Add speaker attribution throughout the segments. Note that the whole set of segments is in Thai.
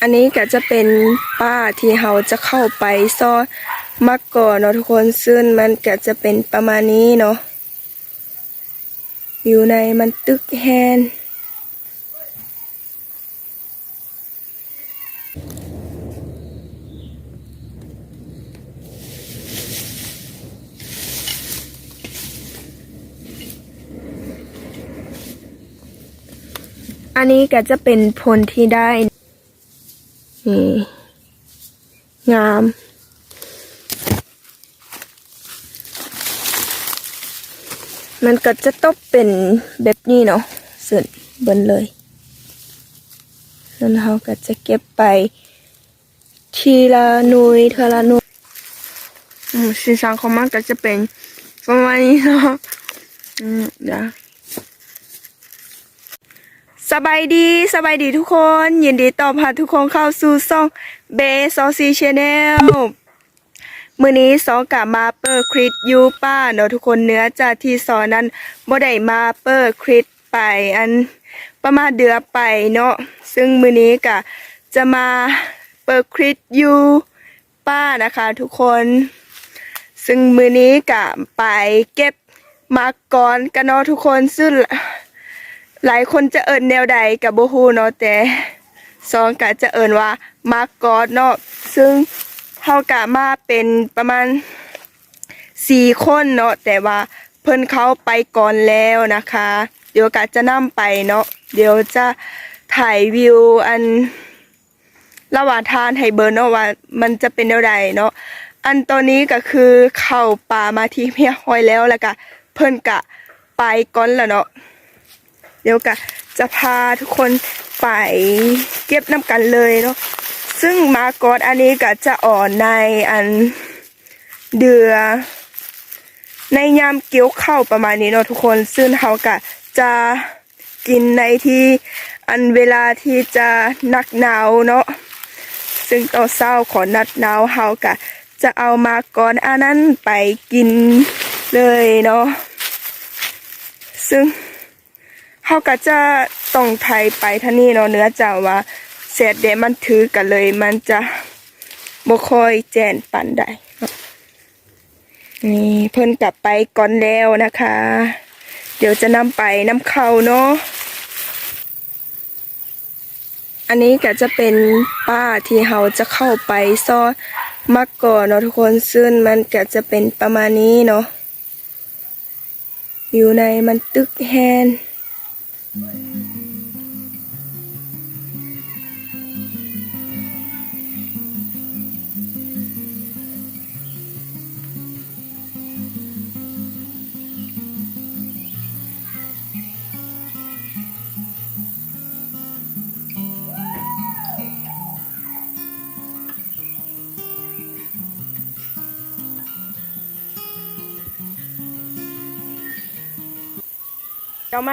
Speaker 1: อันนี้ก็จะเป็นป้าที่เราจะเข้าไปซอมักก่อนเนาะทุกคนซึ่งมันก็จะเป็นประมาณนี้เนาะอยู่ในมันตึกแฮนอันนี้ก็จะเป็นผลที่ได้ นี่ งาม มันก็จะต้องเป็นแบบนี้เนาะส่วนบนเลยแล้วเราก็จะเก็บไป ทีละหนุยทีละหนุยอืมสีสันของมันก็จะเป็นประมาณนี้เนาะอืมเดี๋ยว บายดีสบายดีทุกคน ยินดีต้อนรับทุกคนเข้าสู่ช่องเบสอซีชแนลมื่อนี้สองกะมาเปิดคริสยูป้าเนาะทุกคนเนื้อจากที่สอนนั้นบ่ได้มาเปิดคริสไปอันประมาณเดือนไปเนาะซึ่งมื่อนี้กะจะมาเปิดคริสยูป้านะคะทุกคน ซึ่งมือนี้กะไปเก็บมาก่อนกันเนาะทุกคนซึ่ง หลายคนจะเอิญแนวใดกับโบฮูเนาะแต่สองกะจะเอิญว่ามาร์กอนเนาะซึ่งเฮากะมาเป็นประมาณสี่คนเนาะแต่ว่าเพิ่นเขาไปก่อนแล้วนะคะ เดี๋ยวกะจะนํไปเนาะเดี๋ยวจะถ่ายวิวอันระหว่างทางให้เบิร์เนาะว่ามันจะเป็นแนวใดเนาะอันตอนนี้ก็คือเข้าป่ามาที่เมียหอยแล้วแล้วก็เพิ่นกะไปก่อนแล้วเนาะ เดี๋ยวกะจะพาทุกคนไปเก็บน้ำกันเลยเนาะซึ่งมากอดอันนี้ก็จะอ่อนในอันเดือ ในยามเกี่ยวข้าวประมาณนี้เนาะทุกคน ซึ่งเขาก็จะกินในที่อันเวลาที่จะนักหนาวเนาะซึ่งตอนเศร้าขอนัดหนาวเขาก็จะเอามาก่อนอันนั้นไปกินเลยเนาะซึ่ง เขาก็จะต้องไทยไปท่านี่เนาะเนื้อจาว่าเศษเดมันถือกันเลย มันจะบ่ค่อยแจนปันได้นี่เพิ่นกลับไปก่อนแล้วนะคะ เดี๋ยวจะนำไปน้ำเข้าเนาะอันนี้ก็จะเป็นป้าที่เราจะเข้าไปซ่อมักก่อนเนาะทุกคนซึ่งมันก็จะเป็นประมาณนี้เนาะอยู่ในมันตึกแฮน เจ้าม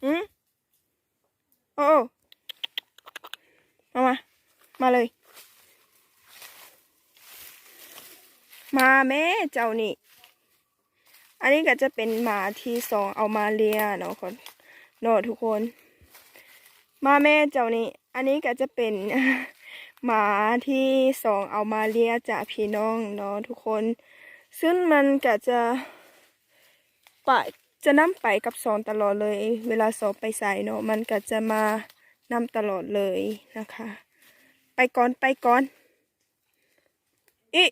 Speaker 1: าเฮ็ดหยังหืมโอ้โอมามา มาเลย มาแม่เจ้านี่ อันนี้ก็จะเป็นหมาที่สองเอามาเลียเนาะคนเนาะทุกคน มาแม่เจ้านี่ อันนี้ก็จะเป็นหมาที่สองเอามาเลียจากพี่น้องเนาะทุกคน ซึ่งมันก็จะปะ จะนำไปกับสอนตลอดเลย เวลาสอบไปใส่เนาะมันก็จะมานำตลอดเลยนะคะ ไปก่อนไปก่อนอิ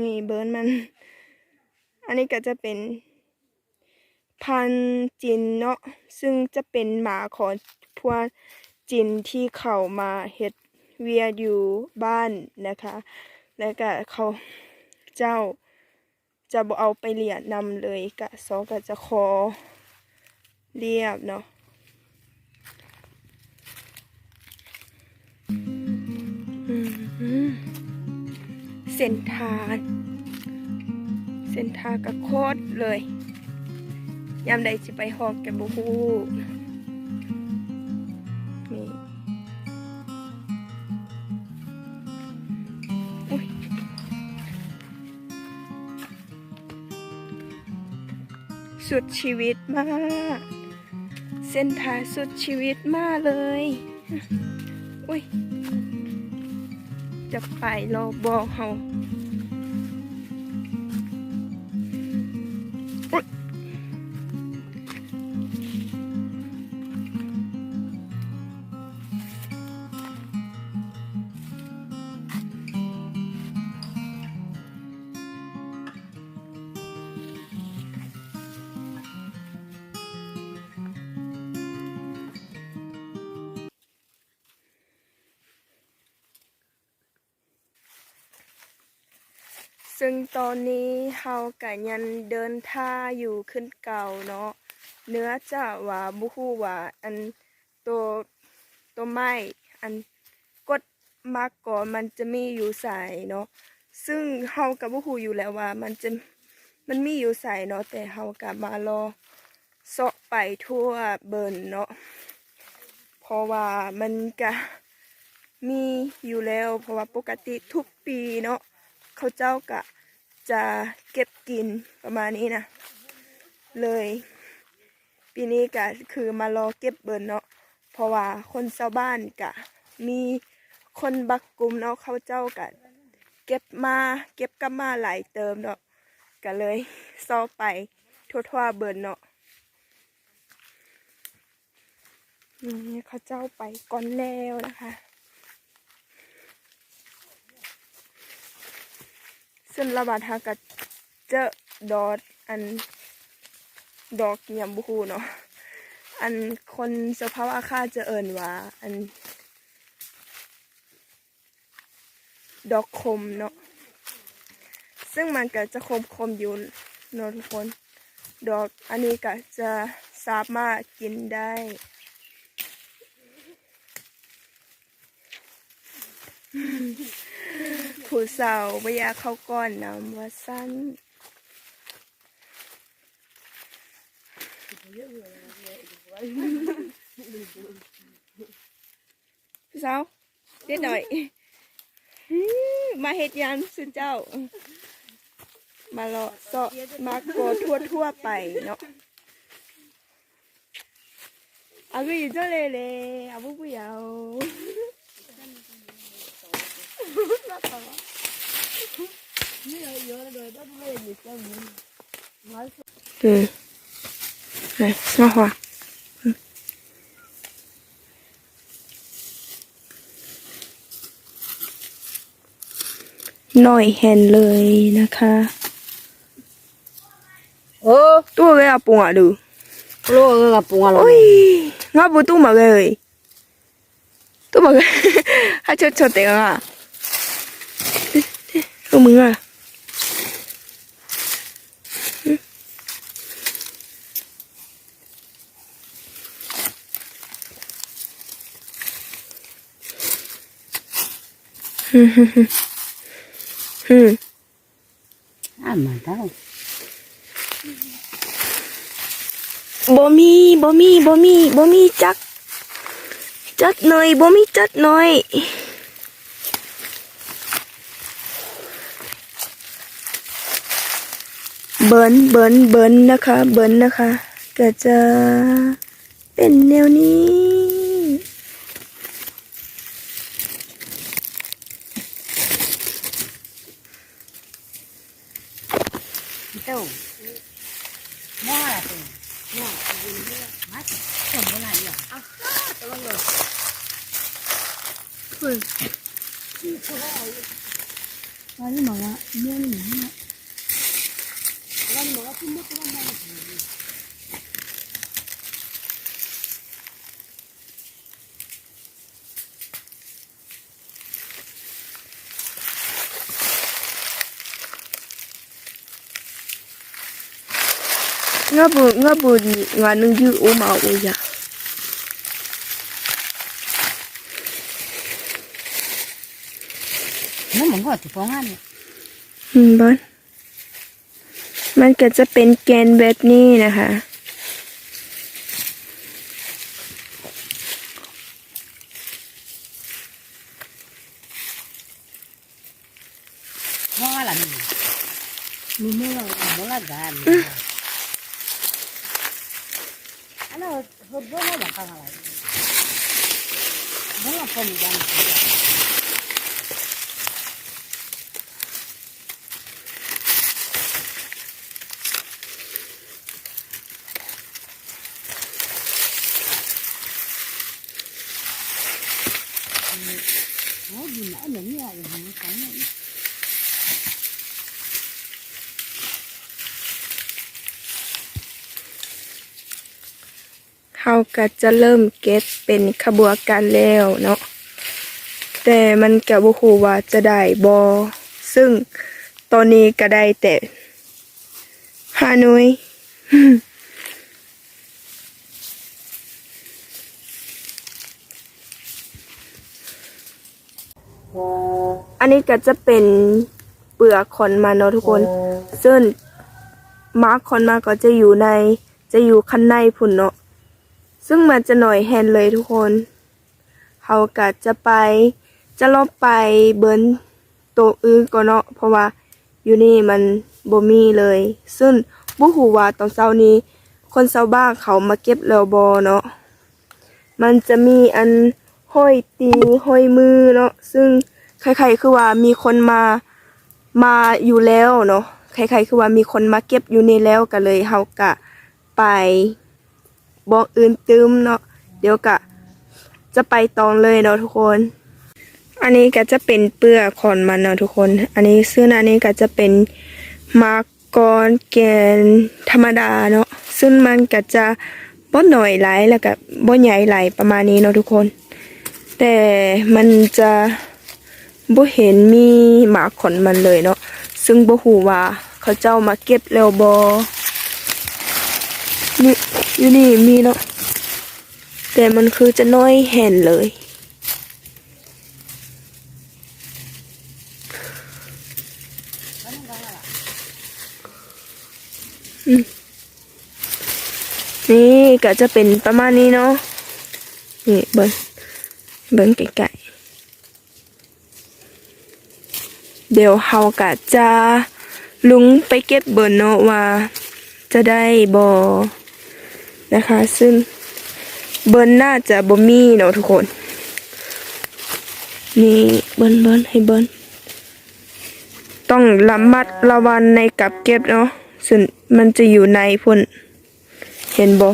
Speaker 1: นี่เบิร์นมัน อันนี้ก็จะเป็น พันจินเนาะซึ่งจะเป็นหมาของพวกจินที่เขามาเฮ็ดเวียอยู่บ้านนะคะ แล้วก็เขาเจ้า จะบเอาไปเลียนำเลยกะซอก็จะขอเรียบเนาะเส้นทางเส้นทางก็โคตรเลยยามใดสิไปหอกแกบ่ฮู้ สุดชีวิตมาก เส้นทางสุดชีวิตมากเลย อุ้ย จะไปรอบอกเขา ซึ่งตอนนี้เฮาก็ยังเดินท่าอยู่ขึ้นเก่าเนาะเนื้อจะว่าบุฮู้ว่าอันตัวตัวไม้อันกดมากก่อนมันจะมีอยู่ใส่เนาะซึ่งเฮากับบุฮู้อยู่แล้วว่า มันจะมันมีอยู่ใส่เนาะแต่เฮากับมารอเสาะไปทั่วเบิร์นเนาะเพราะว่ามันก็มีอยู่แล้ว เพราะว่าปกติทุกปีเนาะ เขาเจ้าก็จะเก็บกินประมาณนี้นะเลย ปีนี้ก็คือมารอเก็บเบิร์นเนาะเพราะว่าคนชาวบ้านกะ มีคนบักกลุ่มเนาะเขาเจ้ากะเก็บมาเก็บกับมาหลายเติมเนาะก็เลยเซาไปทั่วๆเบิร์นเนาะนี่เขาเจ้าไปก่อนแล้วนะคะ ซึ่งระบาดทากับเจอดอดอันดอกยำบุคูเนาะอันคนสภาพอาคาจะเอิ่นว่าอัน ดอกคมเนาะซึ่งมันก็จะคมคมๆอยู่เนาะทุกคน ดอกอันนี้ก็จะสามารถกินได้ ผู้สาวไม่อยากเข้าก้อนน้ำว่าสั้นพี่สาวเด็ดหน่อย มาเฮ็ดยังสุนเจ้า มาเลาะเสาะมาโกทั่วทั่วไปเนาะอากูอยู่เจ้าเลยเลยอาบุบุยาวอืม ไหนมาหัวหน่อยเห็นเลยนะคะ
Speaker 2: Ơ,
Speaker 1: ตัวก็เอาปุ่งอะดู
Speaker 2: lô gặp bùa
Speaker 1: โอ้
Speaker 2: rồi.
Speaker 1: ยงาบุตู้มาเลยตู้มาเลยให้ชดชดเต็งอะตัวมึงอะ ฮึฮึฮึฮึ
Speaker 2: À mà đâu.
Speaker 1: บ่มีบ่มีบ่มีบ่มีจักจัดหน่อยบ่มีจัดหน่อย เบิร์นเบิร์นเบิร์นนะคะ เบิร์นนะคะ ก็จะเป็นแนวนี้
Speaker 2: Đâu. Mua là gì? Mua. Mắt. Chồng cái này à? À, tôi rồi.
Speaker 1: อันนี้มาว่าเมื่อนี้
Speaker 2: Lần nữa thì mất lần này.
Speaker 1: งาบุงาบุงานึงยูโอมาโอยา
Speaker 2: Nó muốn gọi thì có ăn.
Speaker 1: อืมบอนมันก็จะเป็นแกนแบบนี้นะคะ ઘણા પડી જાય ก็จะเริ่มเก็ตเป็นขบวนการแล้วเนาะแต่มันก็บ่ฮู้ว่าจะได้บ่ซึ่งตอนนี้ก็ได้แต่ห้าน่วยอันนี้ก็จะเป็นเปลือกขอนมันเนาะทุกคน ซึ่งมาร์คขอนมาก็จะอยู่ในจะอยู่ข้างในพุ่นเนาะ ซึ่งมันจะหน่อยแฮนเลยทุกคนเขาก็จะไป จะลบไปเบิร์นตัวอื่นก่อเนาะเพราะว่าอยู่นี่มันบ่มีเลย ซึ่งบ่ฮู้ว่าตอนเช้านี้ คนเช้าบ้านเขามาเก็บแล้วบ่เนาะมันจะมีอันห้อยตีห้อยมือเนาะซึ่งใครๆคือว่ามีคนมามาอยู่แล้วเนาะใครๆคือว่ามีคนมาเก็บอยู่นี่แล้วก็เลยเฮากะไป บอกอื่นตืมเนาะเดี๋ยวกะ จะไปตองเลยเนาะทุกคน อันนี้ก็จะเป็นเปลือกขอนมันเนาะทุกคน อันนี้ซึ่งอันนี้ก็จะเป็นมากกรแกนธรรมดาเนาะซึ่งมันก็จะบ่หน่อยไหลแล้วก็บ่ใหญ่ไหลประมาณนี้เนาะทุกคน แต่มันจะบ่เห็นมีหมาขอนมันเลยเนาะซึ่งบ่ฮู้ว่าเขาเจ้ามาเก็บแล้วบ่ นี่อยู่นี่มีเนาะแต่มันคือจะน้อยแห่นเลยอืมนี่ก็จะเป็นประมาณนี้เนาะนี่เบิ้งเบิ้งไก่เดี๋ยวเฮากะจะลุงไปเก็บเบิร์นเนาะว่าจะได้บอ นะคะ ซึ่งเบิร์นน่าจะบ่มีเนาะทุกคน นี่เบิร์นเบิร์นให้เบิร์นต้องระมัดระวังในกับเก็บเนาะส่วนมันจะอยู่ในพุ่นเห็นบอ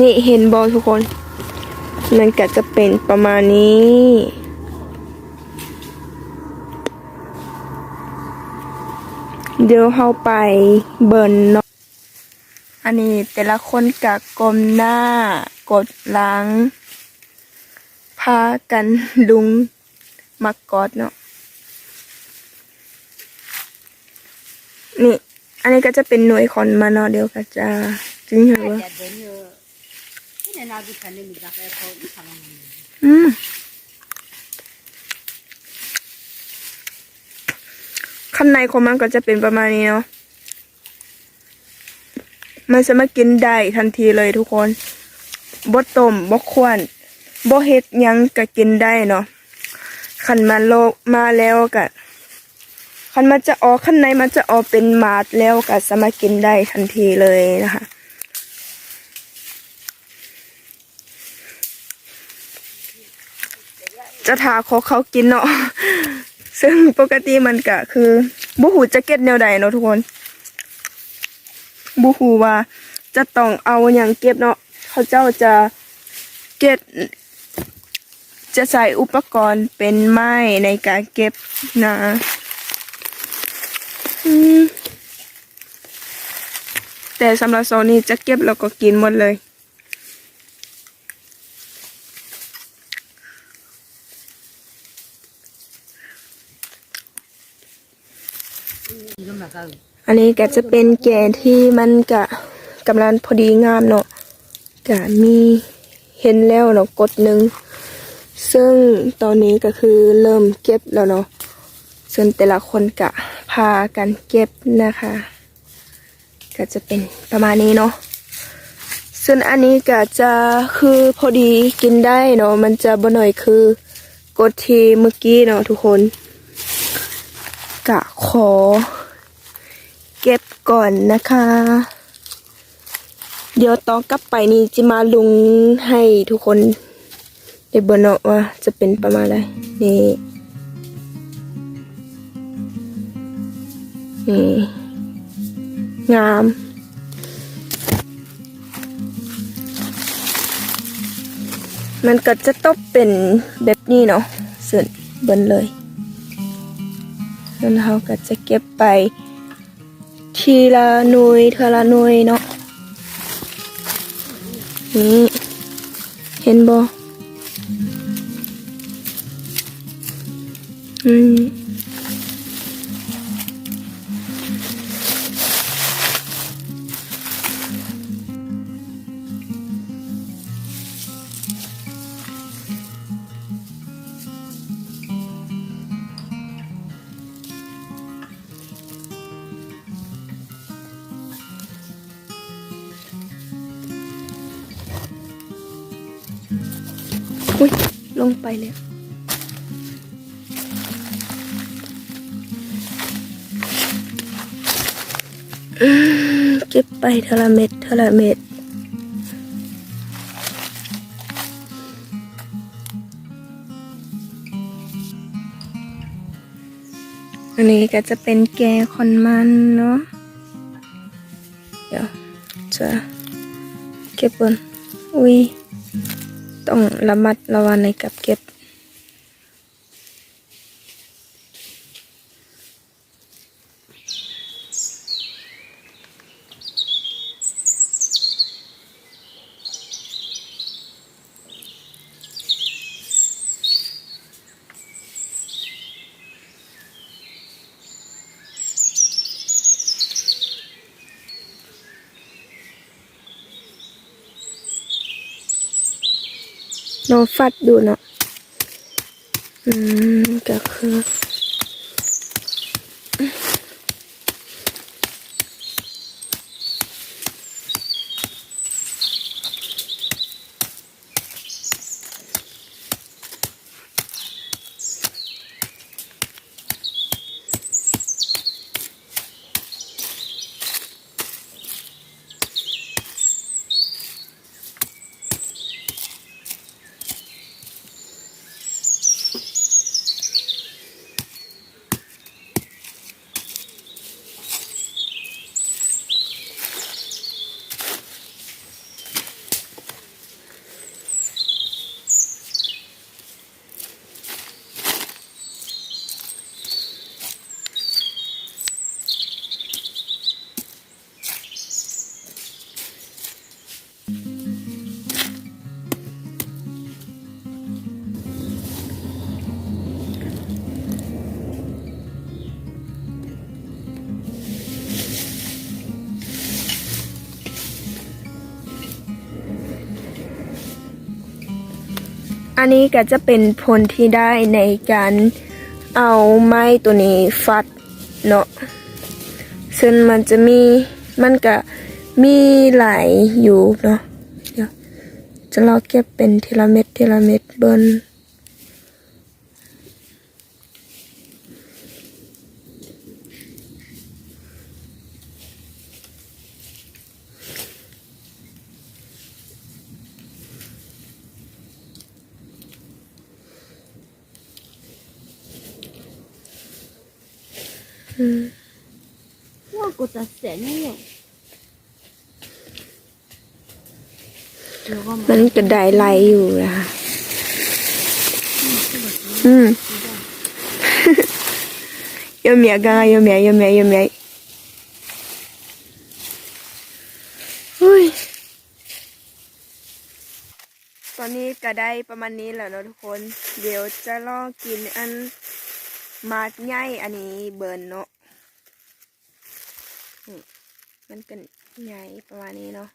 Speaker 1: นี่เห็นบ่ทุกคน มันก็จะเป็นประมาณนี้เดี๋ยวเฮาไปเบิร์นเนาะ อันนี้แต่ละคนกะกลมหน้ากดหลัง พากันลุงมากอดเนาะ นี่ อันนี้ก็จะเป็นหน่วยคอนมาเนาะเดี๋ยวก็จะจึงเหรอ อืมข้างในของมันก็จะเป็นประมาณนี้เนาะมันจะมากินได้ทันทีเลยทุกคนบ่ต้มบ่ควนบ่เฮ็ดยังก็กินได้เนาะคันมันโลกมาแล้วก็คันมันจะออกข้างในมันจะออกเป็นมาดแล้วก็สามารถกินได้ทันทีเลยนะคะ จะทาขอเขากินเนาะซึ่งปกติมันก็คือบูหูจะเก็ตแนวใดเนาะทุกคนบูหูว่าจะต้องเอาอย่างเก็บเนาะเขาเจ้าจะเก็บจะใส่อุปกรณ์เป็นไม้ในการเก็บนะแต่สำหรับโซนนี้จะเก็บแล้วก็กินหมดเลย อันนี้ก็จะเป็นแก่ที่มันกะกำลังพอดีงามเนาะกะมีเห็นแล้วเนาะกดหนึ่งซึ่งตอนนี้ก็คือเริ่มเก็บแล้วเนาะส่วนแต่ละคนกะพากันเก็บนะคะ ก็จะเป็นประมาณนี้เนาะส่วนอันนี้ก็จะคือพอดีกินได้เนาะมันจะบ่หน่อยคือกดทีเมื่อกี้เนาะทุกคนกะขอ เก็บก่อนนะคะ เดี๋ยวต่อกลับไปนี่จะมาลุงให้ทุกคนได้เบนเนาะว่าจะเป็นประมาณอะไรนี่นี่งามมันก็จะต้องเป็นแบบนี้เนาะส่วนเบนเลยแล้วเราก็จะเก็บไป ทีละหน่วยเทีละหน่วยเนาะนี่เห็นบ่อืม ไปแล้วอืมเก็บไปเทละเม็ดเทละเม็ดอันนี้ก็จะเป็นแกคอนมันเนาะ เดี๋ยวจะเก็บบนอุ้ยต้องระมัดระวังในกับเก็บ น้องฟัดดูเนาะอืมก็คือ อันนี้ก็จะเป็นผลที่ได้ในการเอาไม้ตัวนี้ฟัดเนาะซึ่งมันจะมีมันก็มีหลายอยู่เนาะเดี๋ยวจะลองเก็บเป็นทีละเม็ดทีละเม็ดเบิน
Speaker 2: ว่ากูจะเสียนี่เนี่ยแล้วก็มา
Speaker 1: มันก็ได้ไหลอยู่นะคะอืมยมเมียกันยมเมียยมเมียยมเมียอุ้ยตอนนี้ก็ได้ประมาณนี้แล้วเนอะทุกคน เดี๋ยวจะลองกินอัน มาดใหญ่อันนี้เบิร์นเนาะมันกันใหญ่ประมาณนี้เนาะ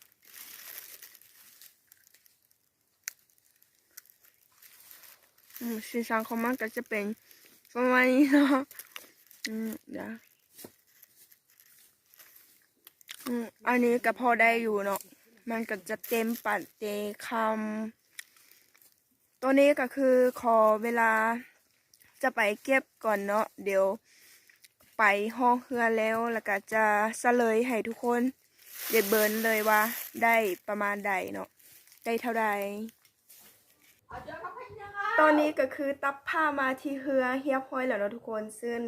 Speaker 1: อืมสีสันของมันก็จะเป็นประมาณนี้เนาะอืมเดี๋ยวอืมอันนี้ก็พอได้อยู่เนาะมันก็จะเต็มปัดเตคำตัวนี้ก็คือขอเวลา จะไปเก็บก่อนเนาะเดี๋ยวไปห้องเฮือแล้วแล้วก็จะเสลยให้ทุกคนเด็ดเบิร์นเลยว่าได้ประมาณใดเนาะได้เท่าใดตอนนี้ก็คือตับผ้ามาที่เฮือเฮียบห้อยแล้วเนาะทุกคนซึ่ง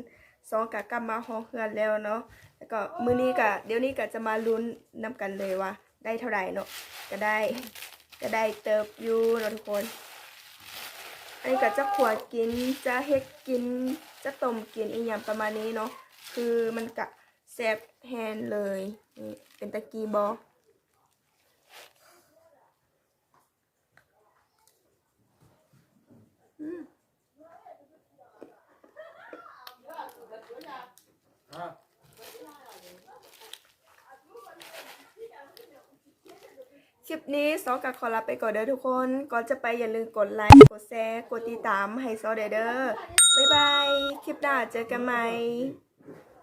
Speaker 1: สองกะกลับมาห้องเฮือแล้วเนาะแล้วก็มื้อนี้กะเดี๋ยวนี้ก็จะมาลุ้นนํกันเลยว่า ได้เท่าใดเนาะจะได้จะได้เติบอยู่เนาะทุกคน อันนี้ก็จะขวดกินจะเฮ็ดกินจะต้มกินอีหยังประมาณนี้เนาะคือมันกะแซ่บแฮนเลยนี่เป็นตะกี้บอม คลิปนี้ซอกับขอลาไปก่อนเด้อทุกคน ก่อนจะไปอย่าลืมกดไลค์ กดแชร์ กดติดตามให้ซอเด้อเด้อบ๊ายบาย คลิปหน้าเจอกันใหม่